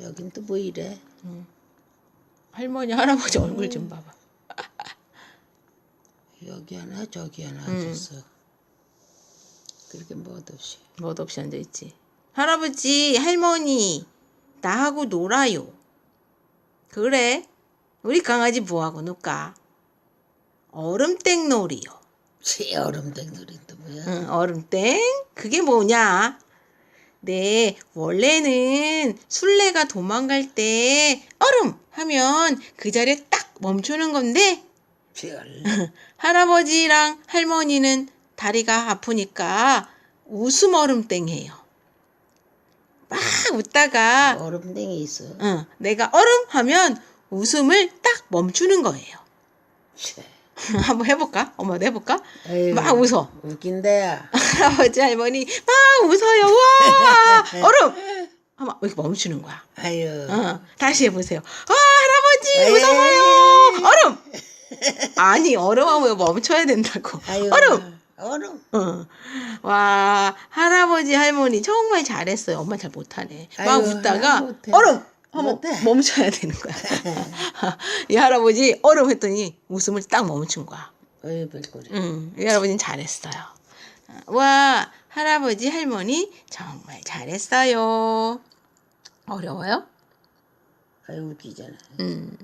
여긴 또 뭐 이래? 할머니 할아버지 얼굴 좀 봐봐. 여기 하나 저기 하나 음. 앉았어. 그렇게 멋없이. 멋 없이 앉아 있지. 할아버지 할머니 나하고 놀아요. 그래. 우리 강아지 뭐하고 놀까? 얼음땡 놀이요. 새 얼음땡 놀이 또 뭐야? 응, 얼음땡? 그게 뭐냐? 네, 원래는 술래가 도망갈 때 얼음 하면 그 자리에 딱 멈추는 건데 별. 할아버지랑 할머니는 다리가 아프니까 웃음 얼음땡 해요. 막 웃다가 얼음땡이 있어. 응, 내가 얼음 하면 웃음을 딱 멈추는 거예요. 쎄. 한번 해볼까? 엄마도 해볼까? 에휴, 막 웃어. 웃긴데야. 할아버지 할머니 막 웃어요. 와 얼음. 한번 이렇게 멈추는 거야. 아유. 어, 다시 해보세요. 와 할아버지 웃어봐요. 얼음. 아니 얼음하면 멈춰야 된다고. 아유. 얼음. 얼음. 어. 와 할아버지 할머니 정말 잘했어요. 엄마 잘 못하네. 막 아유, 웃다가. 얼음 한번. 멈춰야 되는 거야. 이 할아버지 얼음 했더니 웃음을 딱 멈춘 거야. 어이. 응, 이 할아버지는 잘했어요. 와, 할아버지, 할머니 정말 잘했어요. 어려워요? 아유 웃기잖아. 음,